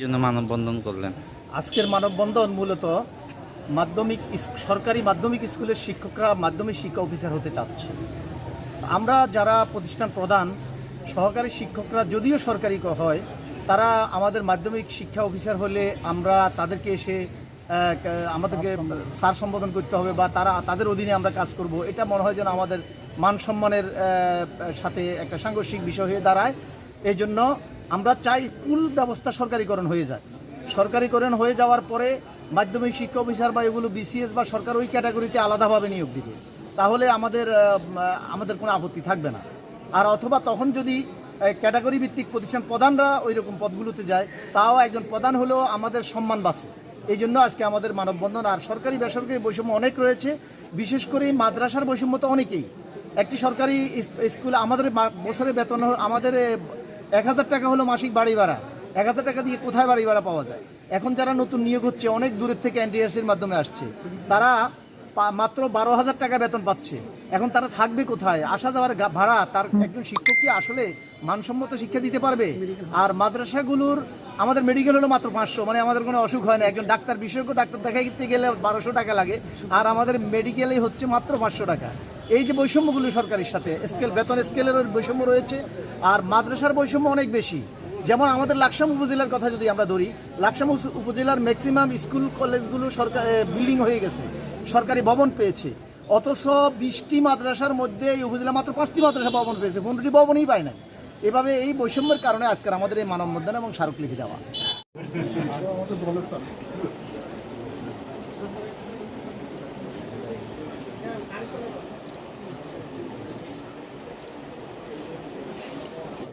জন্য মানববন্ধন করলেন। আজকের মানববন্ধন মূলত মাধ্যমিক সরকারি মাধ্যমিক স্কুলের শিক্ষকরা মাধ্যমিক শিক্ষা অফিসার হতে চাচ্ছে। আমরা যারা প্রতিষ্ঠান প্রধান, সহকারী শিক্ষকরা যদিও সরকারি হয়, তারা আমাদের মাধ্যমিক শিক্ষা অফিসার হলে আমরা তাদেরকে এসে আমাদেরকে সার সম্বোধন করতে হবে বা তারা, তাদের অধীনে আমরা কাজ করব। এটা মনে হয় যেন আমাদের মান সম্মানের সাথে একটা সাংঘর্ষিক বিষয় হয়ে দাঁড়ায়। এই জন্য আমরা চাই ফুল ব্যবস্থা সরকারিকরণ হয়ে যায়। সরকারিকরণ হয়ে যাওয়ার পরে মাধ্যমিক শিক্ষা অফিসার বা এগুলো বিসিএস বা সরকার ওই ক্যাটাগরিতে আলাদাভাবে নিয়োগ দিবে। তাহলে আমাদের আমাদের কোনো আপত্তি থাকবে না। আর অথবা তখন যদি ক্যাটাগরি ভিত্তিক প্রতিষ্ঠান প্রধানরা ওই রকম পদগুলোতে যায়, তাও একজন প্রধান হলেও আমাদের সম্মান বাঁচে। এই জন্য আজকে আমাদের মানববন্ধন আর সরকারি বেসরকারি বৈষম্য অনেক রয়েছে। বিশেষ করে মাদ্রাসার বৈষম্য তো অনেকেই। একটি সরকারি স্কুলে আমাদের বছরে বেতন, আমাদের এক হাজার টাকা হলো মাসিক বাড়ি ভাড়া। এক হাজার টাকা দিয়ে কোথায় বাড়ি ভাড়া পাওয়া যায়? এখন যারা নতুন নিয়োগ হচ্ছে, অনেক দূরের থেকে এনটিএসির মাধ্যমে আসছে। তারা মাত্র বারো হাজার টাকা বেতন পাচ্ছে। এখন তারা থাকবে কোথায়? আসা যাওয়ার ভাড়া তার একজন শিক্ষক কি আসলে মানসম্মত শিক্ষা দিতে পারবে? আর মাদ্রাসাগুলোর আমাদের মেডিকেল হলো মাত্র পাঁচশো মানে আমাদের কোনো অসুখ হয় না। একজন ডাক্তার বিশেষজ্ঞ ডাক্তার দেখাইতে গেলে বারোশো টাকা লাগে আর আমাদের মেডিকেলেই হচ্ছে মাত্র পাঁচশো টাকা। এই যে বৈষম্যগুলো সরকারের সাথে স্কেল বেতন স্কেলের বৈষম্য রয়েছে আর মাদ্রাসার বৈষম্য অনেক বেশি। যেমন আমাদের লাকসাম উপজেলার কথা যদি আমরা ধরি লাকসাম উপজেলার ম্যাক্সিমাম স্কুল কলেজগুলো সরকার বিল্ডিং হয়ে গেছে। সরকারি ভবন পেয়েছে। অথচ বিশটি মাদ্রাসার মধ্যে এই উপজেলা মাত্র পাঁচটি মাদ্রাসা ভবন পেয়েছে, পনেরোটি ভবনই পায় না এভাবে এই বৈষম্যের কারণে আজকের আমাদের এই মানব মানববন্ধন এবং স্মারক লিখে দেওয়া